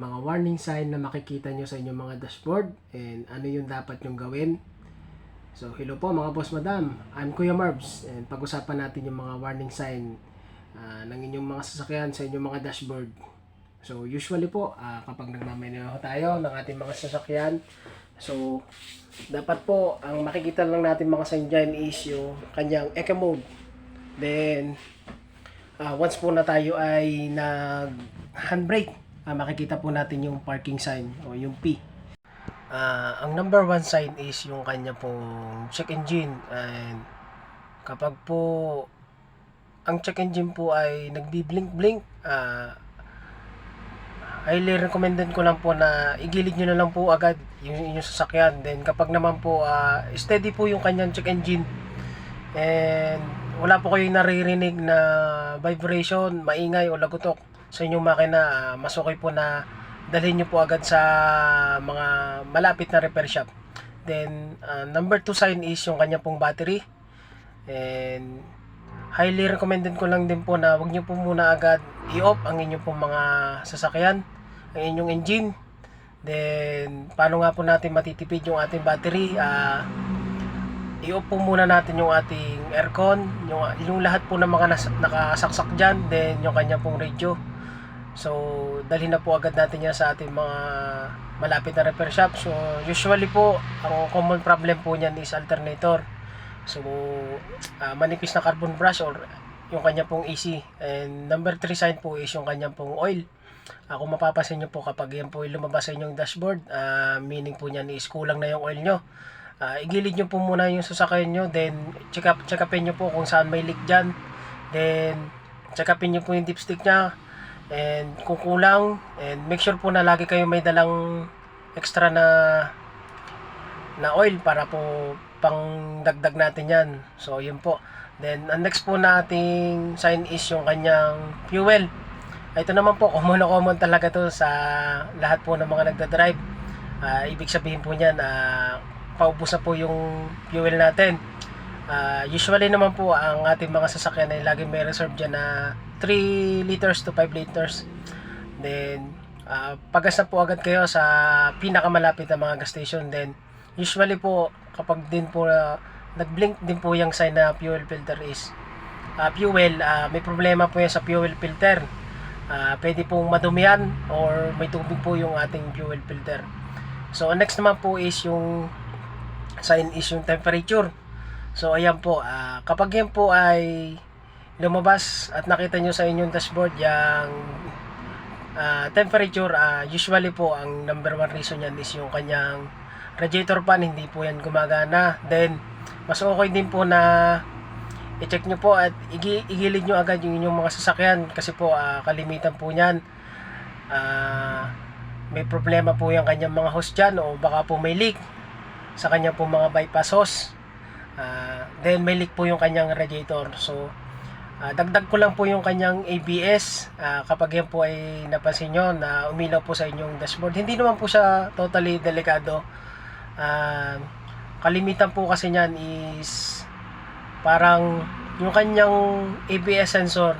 mga warning sign na makikita nyo sa inyong mga dashboard and ano yung dapat nyong gawin. So, hello po mga boss madam. I'm Kuya Marbs and pag-usapan natin yung mga warning sign ah, ng inyong mga sasakyan sa inyong mga dashboard. So, usually po, ah, kapag nagmamaneho tayo ng ating mga sasakyan, so, dapat po, ang makikita lang natin mga sign dyan is yung kanyang eco mode. Then, ah, once po na tayo ay nag ah, makikita po natin yung parking sign o yung P. Ah, ang number one sign is yung kanya pong check engine and kapag po ang check engine po ay nagbi-blink-blink, ah, highly recommended ko lang po na igilid nyo na lang po agad yung inyong sasakyan. Then kapag naman po ah, steady po yung kanyang check engine and wala po kayong naririnig na vibration, maingay o lagutok sa inyong makina, ah, mas okay po na dalhin nyo po agad sa mga malapit na repair shop. Then, ah, number two sign is yung kanya pong battery. And, highly recommended ko lang din po na wag nyo po muna agad i-off ang inyong pong mga sasakyan, ang inyong engine. Then, paano nga po natin matitipid yung ating battery? Ah, i-off po muna natin yung ating aircon, yung, yung lahat po ng mga nas, nakasaksak dyan, then yung kanya pong radio. So, dalhin na po agad natin yan sa ating mga malapit na repair shop. So, usually po, ang common problem po niyan is alternator. So, ah, manipis na carbon brush or yung kanya pong AC. And number 3 sign po is yung kanya pong oil. Ah, kung mapapansin nyo po kapag yan po lumabas sa inyong dashboard, ah, meaning po niyan is kulang na yung oil nyo. Ah, igilid nyo po muna yung sasakyan nyo, then check up, check upin nyo po kung saan may leak dyan. Then, check upin nyo po yung dipstick nya. And kung kulang, and make sure po na lagi kayo may dalang extra na na oil para po pang dagdag natin yan. So, yun po. Then, ang next po nating sign is yung kanyang fuel. Ito naman po, common na common talaga to sa lahat po ng mga nagdadrive. Ah, ibig sabihin po niyan, na paubos na po yung fuel natin. Ah, usually naman po, ang ating mga sasakyan ay lagi may reserve dyan na 3 liters to 5 liters. Then, ah, pagas na po agad kayo sa pinakamalapit na mga gas station. Then, usually po, kapag din po ah, nag-blink din po yung sign na fuel filter is ah, fuel, ah, may problema po yan sa fuel filter. Ah, pwede pong madumihan or may tubig po yung ating fuel filter. So, next naman po is yung sign is yung temperature. So, ayan po, ah, kapag yan po ay lumabas at nakita nyo sa inyong dashboard yung ah, temperature, ah, usually po ang number one reason yan is yung kanyang radiator fan, hindi po yan gumagana. Then, mas okay din po na i-check nyo po at igi- igilid nyo agad yung inyong mga sasakyan kasi po ah, kalimitan po niyan. Ah, may problema po yung kanyang mga hose dyan o baka po may leak sa kanyang po mga bypass hose. Ah, then may leak po yung kanyang radiator. So ah, dagdag ko lang po yung kanyang ABS Ah, kapag yan po ay napansin nyo na umilaw po sa inyong dashboard hindi naman po siya totally delikado. Ah, kalimitan po kasi niyan is parang yung kanyang ABS sensor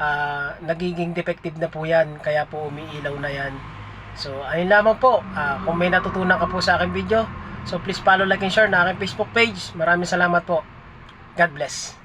ah, nagiging defective na po yan kaya po umiilaw na yan. So ayun lamang po. Ah, kung may natutunan ka po sa aking video so please follow like and share na aking Facebook page. Maraming salamat po. God bless